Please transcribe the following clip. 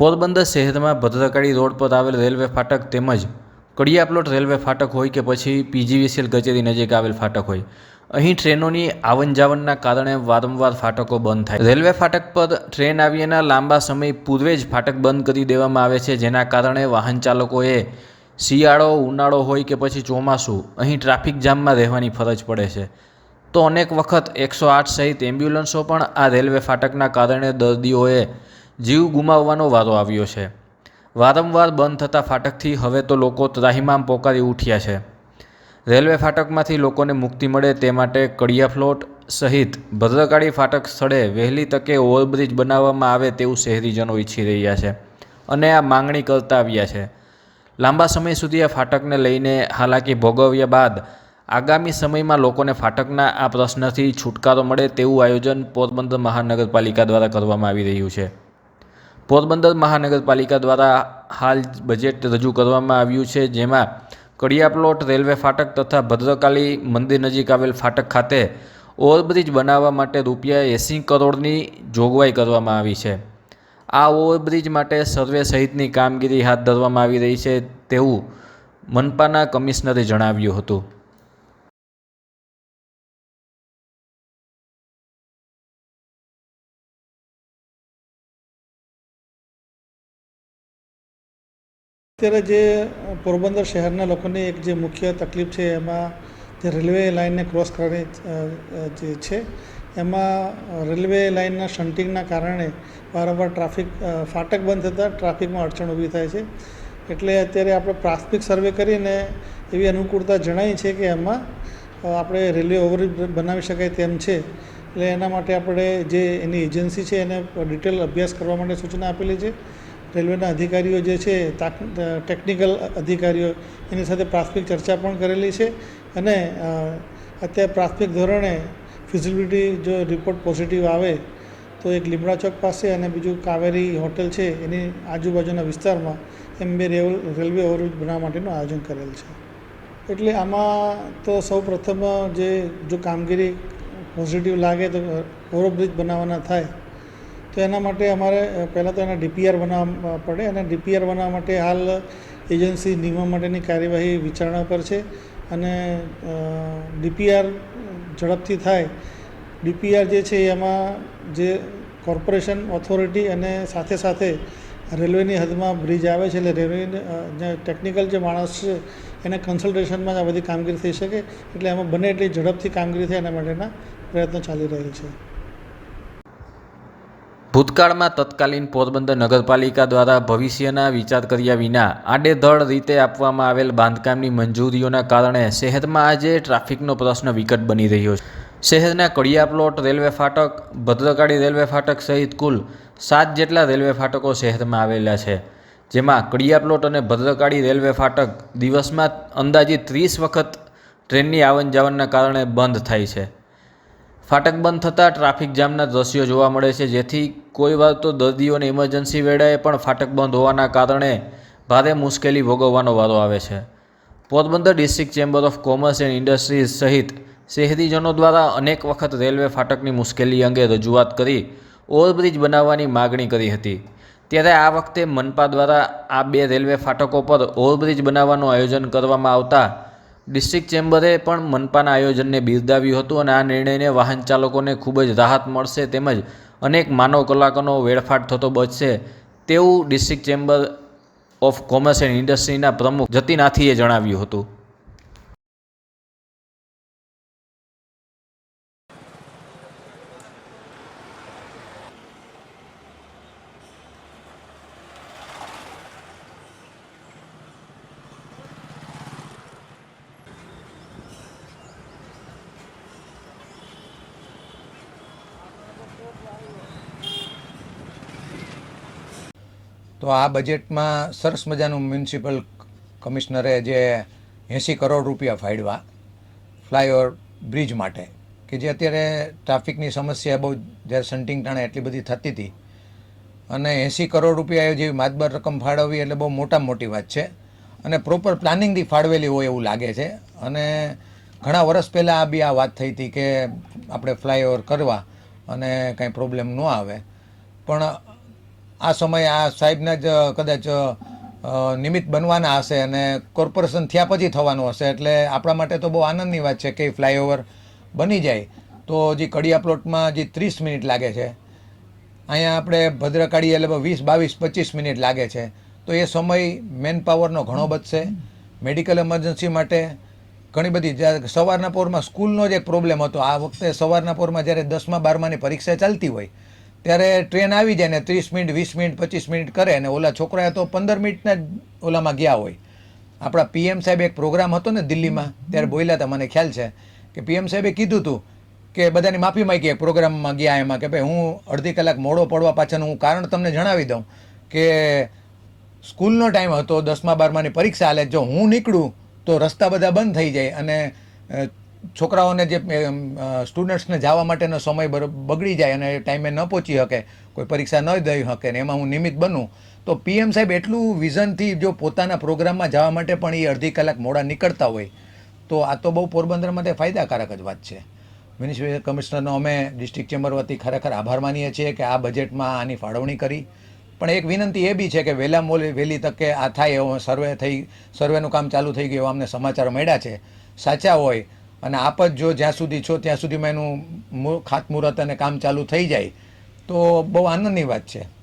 પોરબંદર શહેરમાં ભદ્રકાળી રોડ પર આવેલ રેલવે ફાટક તેમજ કડિયાપ્લોટ રેલવે ફાટક હોય કે પછી પીજીવીસીએલ કચેરી નજીક આવેલ ફાટક હોય. અહીં ટ્રેનોની આવન જાવનના કારણે વારંવાર ફાટકો બંધ થાય. રેલવે ફાટક પર ટ્રેન આવ્યાના લાંબા સમય પૂર્વે જ ફાટક બંધ કરી દેવામાં આવે છે, જેના કારણે વાહન ચાલકોએ શિયાળો, ઉનાળો હોય કે પછી ચોમાસું, અહીં ટ્રાફિક જામમાં રહેવાની ફરજ પડે છે. તો અનેક વખત એકસો આઠ સહિત એમ્બ્યુલન્સો પણ આ રેલવે ફાટકના કારણે દર્દીઓએ જીવ ગુમાવવાનો વારો આવ્યો છે. વારંવાર બંધ થતા ફાટકથી હવે તો લોકો ત્રાહિમામ પોકારી ઉઠ્યા છે. રેલવે ફાટકમાંથી લોકોને મુક્તિ મળે તે માટે કડિયા ફ્લોટ સહિત ભદ્રકાળી ફાટક સ્થળે વહેલી તકે ઓવરબ્રિજ બનાવવામાં આવે તેવું શહેરીજનો ઈચ્છી રહ્યા છે અને આ માંગણી કરતા આવ્યા છે. લાંબા સમય સુધી આ ફાટકને લઈને હાલાકી ભોગવ્યા બાદ આગામી સમયમાં લોકોને ફાટકના આ પ્રશ્નથી છુટકારો મળે તેવું આયોજન પોરબંદર મહાનગરપાલિકા દ્વારા કરવામાં આવી રહ્યું છે. પોરબંદર મહાનગરપાલિકા દ્વારા હાલ બજેટ રજૂ કરવામાં આવ્યું છે, જેમાં કડિયાપ્લોટ રેલવે ફાટક તથા ભદ્રકાલી મંદિર નજીક આવેલ ફાટક ખાતે ઓવરબ્રિજ બનાવવા માટે રૂપિયા એંસી કરોડની જોગવાઈ કરવામાં આવી છે. આ ઓવરબ્રિજ માટે સર્વે સહિતની કામગીરી હાથ ધરવામાં આવી રહી છે તેવું મનપાના કમિશનરે જણાવ્યું હતું. અત્યારે જે પોરબંદર શહેરના લોકોની એક જે મુખ્ય તકલીફ છે, એમાં જે રેલવે લાઇનને ક્રોસ કરવાની જે છે, એમાં રેલવે લાઇનના શન્ટિંગના કારણે વારંવાર ટ્રાફિક ફાટક બંધ થતાં ટ્રાફિકમાં અડચણ ઊભી થાય છે. એટલે અત્યારે આપણે પ્રાથમિક સર્વે કરીને એવી અનુકૂળતા જણાવી છે કે એમાં આપણે રેલવે ઓવરબ્રિજ બનાવી શકાય તેમ છે. એટલે એના માટે આપણે જે એની એજન્સી છે, એને ડિટેલ અભ્યાસ કરવા માટે સૂચના આપેલી છે. રેલવેના અધિકારીઓ જે છે ટેકનિકલ અધિકારીઓ, એની સાથે પ્રાથમિક ચર્ચા પણ કરેલી છે અને અત્યારે પ્રાથમિક ધોરણે ફિઝિબિલિટી જો રિપોર્ટ પોઝિટિવ આવે, તો એક લીમડા ચોક પાસે અને બીજું કાવેરી હોટેલ છે, એની આજુબાજુના વિસ્તારમાં એમ બે રેલ- રેલવે ઓવરબ્રિજ બનાવવા માટેનું આયોજન કરેલ છે. એટલે આમાં તો સૌ પ્રથમ જે, જો કામગીરી પોઝિટિવ લાગે તો ઓવરબ્રિજ બનાવવાના થાય તો એના માટે અમારે પહેલાં તો એના ડીપીઆર બનાવવા પડે અને ડીપીઆર બનાવવા માટે હાલ એજન્સી નિમવા માટેની કાર્યવાહી વિચારણા પર છે અને ડીપીઆર ઝડપથી થાય. ડીપીઆર જે છે એમાં જે કોર્પોરેશન ઓથોરિટી અને સાથે સાથે રેલવેની હદમાં બ્રિજ આવે છે એટલે રેલવે જે ટેકનિકલ જે માણસ છે એને કન્સલ્ટેશનમાં જ આ બધી કામગીરી થઈ શકે. એટલે એમાં બને એટલી ઝડપથી કામગીરી થાય એના માટેના પ્રયત્નો ચાલી રહેલ છે. ભૂતકાળમાં તત્કાલીન પોરબંદર નગરપાલિકા દ્વારા ભવિષ્યના વિચાર કર્યા વિના આડેધડ રીતે આપવામાં આવેલ બાંધકામની મંજૂરીઓના કારણે શહેરમાં આજે ટ્રાફિકનો પ્રશ્ન વિકટ બની રહ્યો છે. શહેરના કડિયાપ્લોટ રેલવે ફાટક, ભદ્રકાળી રેલવે ફાટક સહિત કુલ સાત જેટલા રેલવે ફાટકો શહેરમાં આવેલા છે. જેમાં કડિયાપ્લોટ અને ભદ્રકાળી રેલવે ફાટક દિવસમાં અંદાજિત ત્રીસ વખત ટ્રેનની આવન જાવનના કારણે બંધ થાય છે. ફાટક બંધ થતાં ટ્રાફિક જામના દ્રશ્યો જોવા મળે છે. જેથી કોઈ વાર તો દર્દીઓને ઇમરજન્સી વેળાએ પણ ફાટક બંધ હોવાના કારણે ભારે મુશ્કેલી ભોગવવાનો વારો આવે છે. Porbandar district chamber of commerce and industries સહિત શહેરીજનો દ્વારા અનેક વખત રેલવે ફાટકની મુશ્કેલી અંગે રજૂઆત કરી ઓવરબ્રિજ બનાવવાની માગણી કરી હતી. ત્યારે આ વખતે મનપા દ્વારા આ બે રેલવે ફાટકો પર ઓવરબ્રિજ બનાવવાનું આયોજન કરવામાં આવતા ડિસ્ટ્રિક્ટ ચેમ્બરે પણ મનપાના આયોજનને બિરદાવ્યું હતું અને આ નિર્ણયને વાહન ચાલકોને ખૂબ જ રાહત મળશે તેમજ અનેક માનવ કલાકોનો વેડફાટ થતો બચશે તેવું district chamber of commerce and ઇન્ડસ્ટ્રીના પ્રમુખ જતીનાથીએ જણાવ્યું હતું. તો આ બજેટમાં સરસ મજાનું મ્યુનિસિપલ કમિશનરે જે એંસી કરોડ રૂપિયા ફાળવ્યા ફ્લાયઓવર બ્રિજ માટે, કે જે અત્યારે ટ્રાફિકની સમસ્યા બહુ, જ્યારે સન્ટિંગ ટાણે એટલી બધી થતી હતી. અને એંસી કરોડ રૂપિયા જેવી માતબર રકમ ફાળવવી એટલે બહુ મોટા મોટી વાત છે. અને પ્રોપર પ્લાનિંગથી ફાળવેલી હોય એવું લાગે છે. અને ઘણા વર્ષ પહેલાં આ બી આ વાત થઈ હતી કે આપણે ફ્લાયઓવર કરવા અને કાંઈ પ્રોબ્લેમ ન આવે. પણ આ સમયે આ સાહેબના જ કદાચ નિમિત્ત બનવાના હશે અને કોર્પોરેશન થયા પછી થવાનું હશે. એટલે આપણા માટે તો બહુ આનંદની વાત છે કે ફ્લાયઓવર બની જાય. તો જે કડિયા પ્લોટમાં જે ત્રીસ મિનિટ લાગે છે, અહીંયા આપણે ભદ્રકાળી એટલે વીસ, બાવીસ, પચીસ મિનિટ લાગે છે. તો એ સમય મેન પાવરનો ઘણો બચશે. મેડિકલ એમરજન્સી માટે ઘણી બધી સવારના પોરમાં સ્કૂલનો જ એક પ્રોબ્લેમ હતો. આ વખતે સવારના પોરમાં જ્યારે દસમા બારમાની પરીક્ષા ચાલતી હોય ત્યારે ટ્રેન આવી જાય ને ત્રીસ મિનિટ, વીસ મિનિટ, પચીસ મિનિટ કરે અને ઓલા છોકરાએ તો પંદર મિનિટના ઓલામાં ગયા હોય. આપણા પીએમ સાહેબ એક પ્રોગ્રામ હતો ને દિલ્હીમાં, ત્યારે બોલ્યા હતા, મને ખ્યાલ છે, કે પીએમ સાહેબે કીધું હતું કે બધાની માફી માંગી, એક પ્રોગ્રામમાં ગયા એમાં, કે ભાઈ હું અડધી કલાક મોડો પડવા પાછળનું હું કારણ તમને જણાવી દઉં, કે સ્કૂલનો ટાઈમ હતો, દસમા બારમાની પરીક્ષા હાલે જો હું નીકળું તો રસ્તા બધા બંધ થઈ જાય અને છોકરાઓને જે સ્ટુડન્ટ્સને જવા માટેનો સમય બગડી જાય અને ટાઈમે ન પહોંચી શકે, કોઈ પરીક્ષા ન દઈ શકે ને એમાં હું નિમિત્ત બનું, તો પીએમ સાહેબ એટલું વિઝનથી જો પોતાના પ્રોગ્રામમાં જવા માટે પણ એ અડધી કલાક મોડા નીકળતા હોય, તો આ તો બહુ પોરબંદર માટે ફાયદાકારક જ વાત છે. મ્યુનિસિપલ કમિશનરનો અમે ડિસ્ટ્રિક્ટ ચેમ્બર વતી ખરેખર આભાર માનીએ છીએ કે આ બજેટમાં આની ફાળવણી કરી. પણ એક વિનંતી એ બી છે કે વહેલા મોલ, વહેલી તકે આ થાય એવો સર્વે થઈ, સર્વેનું કામ ચાલુ થઈ ગયું અમને સમાચાર મળ્યા છે. સાચા હોય અને આપ જ જો જ્યાં સુધી છો, ત્યાં સુધીમાં એનું ખાતમુહૂર્ત અને કામ ચાલુ થઈ જાય, તો બહુ આનંદની વાત છે.